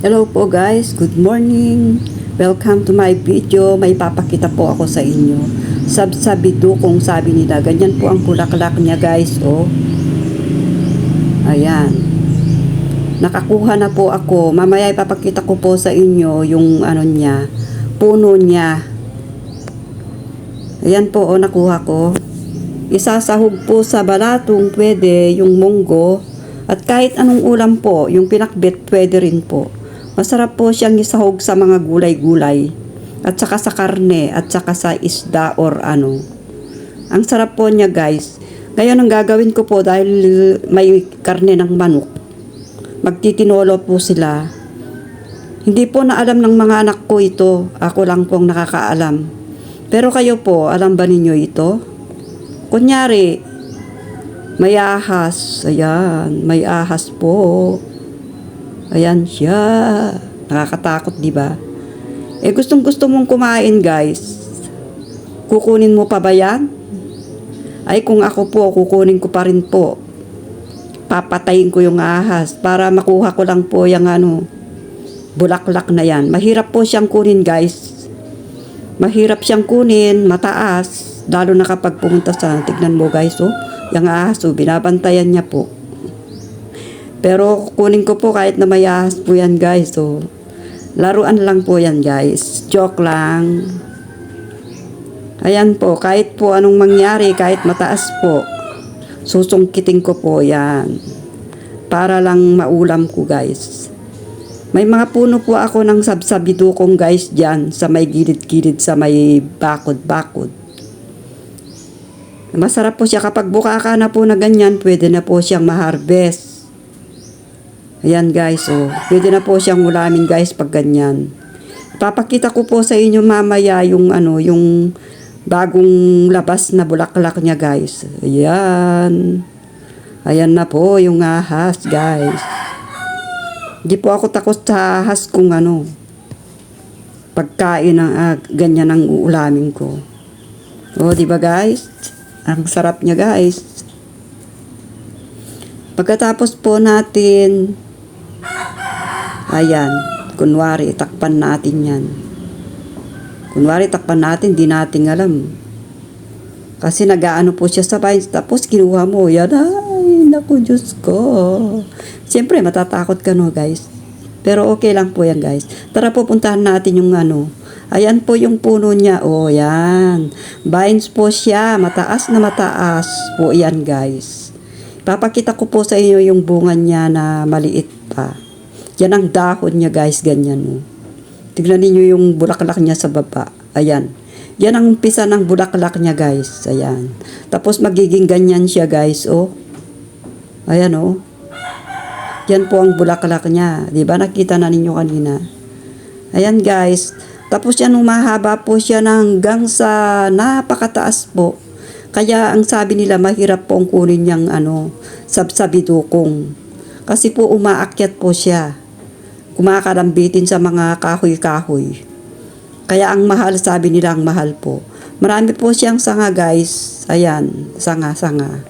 Hello po guys, good morning. Welcome to my video. May papakita po ako sa inyo. Sabsabido kung sabi nila. Ganyan po ang bulaklak niya guys, oh. Ayan. Nakakuha na po ako. Mamaya ipapakita ko po sa inyo yung ano niya, puno niya. Ayan po, oh, nakuha ko. Isasahog po sa balatong pwede yung munggo. At kahit anong ulam po, yung pinakbit pwede rin po. Masarap po siyang isahog sa mga gulay-gulay. At saka sa karne, at saka sa isda or ano. Ang sarap po niya guys. Ngayon ang gagawin ko po dahil may karne ng manok. Magtitinolo po sila. Hindi po na alam ng mga anak ko ito. Ako lang pong nakakaalam. Pero kayo po, alam ba ninyo ito? Kunyari, may ahas. Ayan, may ahas po. Ayan siya. Nakakatakot, di ba? Eh, gustong gusto mong kumain, guys. Kukunin mo pa ba yan? Ay, kung ako po, kukunin ko pa rin po. Papatayin ko yung ahas para makuha ko lang po yung ano, bulaklak na yan. Mahirap po siyang kunin, guys. Mahirap siyang kunin, mataas. Lalo na kapag pumunta sa, tignan mo guys, oh, yung ahas, oh, binabantayan niya po. Pero kunin ko po kahit na may ahas po yan guys. So, laruan lang po yan guys. Joke lang. Ayan po, kahit po anong mangyari, kahit mataas po, susungkitin ko po yan. Para lang maulam ko guys. May mga puno po ako ng sabsabidukong guys dyan sa may gilid-gilid sa may bakod-bakod. Masarap po siya kapag bukaka na po na ganyan, pwede na po siyang ma-harvest. Ayan guys, oh. Pwede na po siyang ulamin guys pag ganyan. Papakita ko po sa inyo mamaya yung ano, yung bagong labas na bulaklak niya guys. Ayan. Ayan na po yung ahas guys. Di po ako takot sa ahas kung ano. Pagkain ng ah, ganyan ang uulamin ko. O, di ba guys? Ang sarap niya guys. Pagkatapos po natin, ayan, kunwari, takpan natin yan. Kunwari, takpan natin, di natin alam. Kasi nagaano po siya sa vines, tapos kinuha mo, yan, ay, naku, Diyos ko. Siyempre, matatakot ka no, guys. Pero okay lang po yan, guys. Tara, pupuntahan natin yung ano, Ayan po yung puno niya. O, oh, yan. Vines po siya. Mataas na mataas po yan, guys. Papakita ko po sa inyo yung bunga niya na maliit pa. Yan ang dahon niya, guys. Ganyan, oh. Tignan niyo yung bulaklak niya sa baba. Ayan. Yan ang umpisa ng bulaklak niya, guys. Ayan. Tapos magiging ganyan siya, guys. Oh. Ayan, oh. Yan po ang bulaklak niya. Ba? Nakita na ninyo kanina. Ayan, guys. Tapos yan, umahaba po siya hanggang sa napakataas po. Kaya ang sabi nila, mahirap po ang kunin niyang ano, sabsabidukong. Kasi po umaakyat po siya. Kumakalambitin sa mga kahoy-kahoy. Kaya ang mahal, sabi nila ang mahal po. Marami po siyang sanga guys. Ayan, sanga-sanga.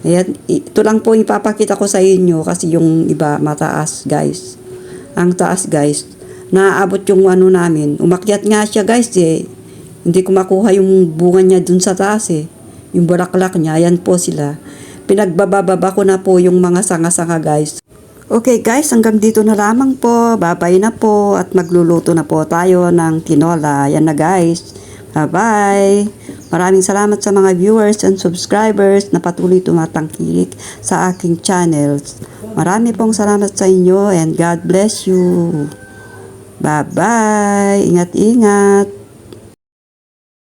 Ayan, ito lang po ipapakita ko sa inyo kasi yung iba mataas guys. Ang taas guys naaabot yung ano namin. Umakyat nga siya guys eh. Hindi ko makuha yung bunga niya dun sa taas eh. Yung bulaklak niya, ayan po sila. Pinagbababa ko na po yung mga sanga-sanga guys. Okay guys, hanggang dito na lamang po. Babay na po at magluluto na po tayo ng tinola. Yan na guys. Bye-bye. Maraming salamat sa mga viewers and subscribers na patuloy tumatangkilik sa aking channels. Marami pong salamat sa inyo and God bless you. Bye-bye. Ingat-ingat.